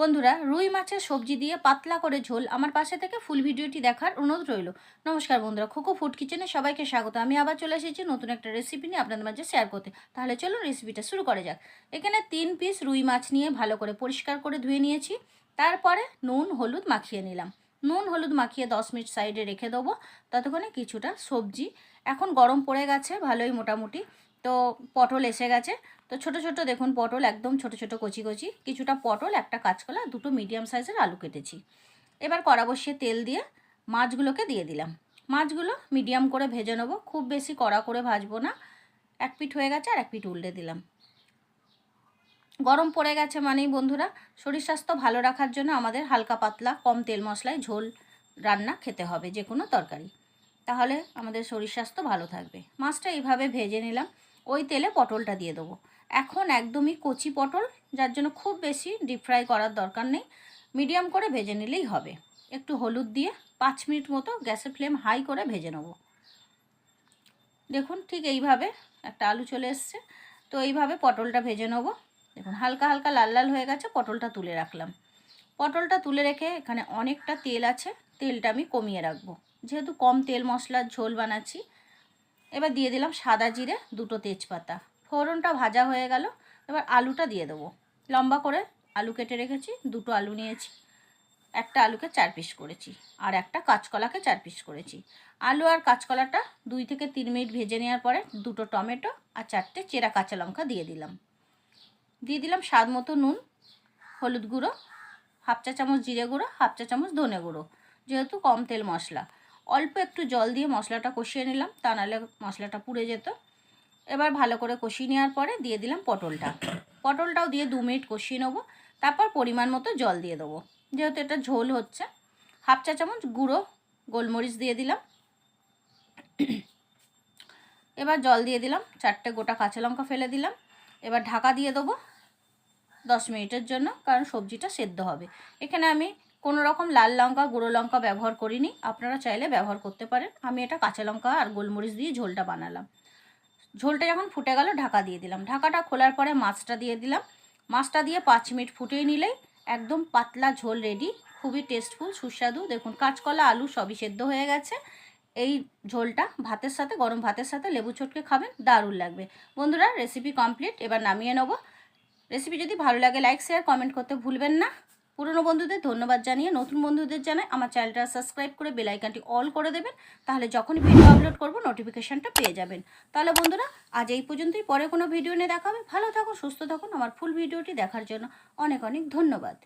বন্ধুরা, রুই মাছের সবজি দিয়ে পাতলা করে ঝোল। আমার পাশে থেকে ফুল ভিডিওটি দেখার অনুরোধ রইল। নমস্কার বন্ধুরা, খোকো ফুড কিচেনে সবাইকে স্বাগত। আমি আবার চলে এসেছি নতুন একটা রেসিপি নিয়ে আপনাদের মাঝে শেয়ার করতে। তাহলে চলো রেসিপিটা শুরু করা যাক। এখানে তিন পিস রুই মাছ নিয়ে ভালো করে পরিষ্কার করে ধুয়ে নিয়েছি। তারপরে নুন, হলুদ মাখিয়ে নিলাম। নুন, হলুদ মাখিয়ে দশ মিনিট সাইডে রেখে দেবো। ততক্ষণে কিছুটা সবজি। এখন গরম পড়ে গেছে, ভালোই মোটামুটি। তো পটল এসে গেছে। তো ছোট ছোট দেখুন, পটল একদম ছোট ছোট, কচি কচি। কিছুটা পটল, একটা কাঁচকলা, দুটো মিডিয়াম সাইজের আলু কেটেছি। এবার কড়া বসিয়ে তেল দিয়ে মাছগুলোকে দিয়ে দিলাম। মাছগুলো মিডিয়াম করে ভেজে নেব। খুব বেশি কড়া করে ভাজবো না। এক পিঠ হয়ে গেছে আর এক পিঠ উল্টে দিলাম। গরম পড়ে গেছে মানেই বন্ধুরা, শরীর স্বাস্থ্য ভালো রাখার জন্য আমাদের হালকা পাতলা, কম তেল মশলায় ঝোল রান্না খেতে হবে, যে কোনো তরকারি। তাহলে আমাদের শরীর স্বাস্থ্য ভালো থাকবে। মাছটা এইভাবে ভেজে নিলাম। ওই তেলে পটলটা দিয়ে দেবো। এখন একদমই কচি পটল, যার জন্য খুব বেশি ডিপ ফ্রাই করার দরকার নেই। মিডিয়াম করে ভেজে নিলেই হবে। একটু হলুদ দিয়ে পাঁচ মিনিট মতো গ্যাসের ফ্লেম হাই করে ভেজে নেব। দেখুন ঠিক এইভাবে একটা আলু চলে এসছে। তো এইভাবে পটলটা ভেজে নেব। দেখুন হালকা হালকা লাল লাল হয়ে গেছে, পটলটা তুলে রাখলাম। পটলটা তুলে রেখে এখানে অনেকটা তেল আছে। তেলটা আমি কমিয়ে রাখব। যেহেতু কম তেল মশলার ঝোল বানাচ্ছি এবার দিয়ে দিলাম সাদা জিরে, দুটো তেজপাতা। ফোড়নটা ভাজা হয়ে গেল, এবার আলুটা দিয়ে দেবো। লম্বা করে আলু কেটে রেখেছি, দুটো আলু নিয়েছি, একটা আলুকে চার পিস করেছি, আর একটা কাঁচকলাকে চার পিস করেছি। আলু আর কাঁচকলাটা দুই থেকে তিন মিনিট ভেজে নেওয়ার পরে দুটো টমেটো আর চারটে চেরা কাঁচা লঙ্কা দিয়ে দিলাম। দিয়ে দিলাম স্বাদ মতো নুন, হলুদ গুঁড়ো, হাফ চা চামচ জিরে গুঁড়ো, হাফ চা চামচ ধনে গুঁড়ো, যেহেতু কম তেল মশলা। অল্প একটু জল দিয়ে মশলাটা কষিয়ে নিলাম, তা নাহলে মশলাটা পুড়ে যেত। এবার ভালো করে কষিয়ে নেওয়ার পরে দিয়ে দিলাম পটলটা। পটলটাও দিয়ে দু মিনিট কষিয়ে নেব, তারপর পরিমাণ মতো জল দিয়ে দেবো। যেহেতু এটা ঝোল হচ্ছে, হাফ চা চামচ গুঁড়ো গোলমরিচ দিয়ে দিলাম। এবার জল দিয়ে দিলাম, চারটে গোটা কাঁচা লঙ্কা ফেলে দিলাম। এবার ঢাকা দিয়ে দেবো দশ মিনিটের জন্য, কারণ সবজিটা সেদ্ধ হবে। এখানে আমি কোনো রকম লাল লঙ্কা, গুঁড়ো লঙ্কা ব্যবহার করিনি। আপনারা চাইলে ব্যবহার করতে পারেন। আমি এটা কাঁচা লঙ্কা আর গোলমরিচ দিয়ে ঝোলটা বানালাম। ঝোলটা যখন ফুটে গেল, ঢাকা দিয়ে দিলাম। ঢাকাটা খোলার পরে মাছটা দিয়ে দিলাম। মাছটা দিয়ে পাঁচ মিনিট ফুটিয়ে নিলেই একদম পাতলা ঝোল রেডি খুবই টেস্টফুল সুস্বাদু। দেখুন, কাঁচকলা, আলু সবই সেদ্ধ হয়ে গেছে। এই ঝোলটা ভাতের সাথে, গরম ভাতের সাথে লেবু চটকে খাবেন, দারুণ লাগবে। বন্ধুরা রেসিপি কমপ্লিট এবার নামিয়ে নেব। রেসিপি যদি ভালো লাগে লাইক শেয়ার কমেন্ট করতে ভুলবেন না। পুরনো বন্ধুদের ধন্যবাদ জানিয়ে নতুন বন্ধুদের জানাই আমার চ্যানেলটা সাবস্ক্রাইব করে বেলাইকানটি অল করে দেবেন, তাহলে যখনই ভিডিও আপলোড করব নোটিফিকেশানটা পেয়ে যাবেন। তাহলে বন্ধুরা, আজ এই পর্যন্তই, পরে কোনো ভিডিও নিয়ে দেখাবে ভালো থাকুন, সুস্থ থাকুন, আমার ফুল ভিডিওটি দেখার জন্য অনেক অনেক ধন্যবাদ।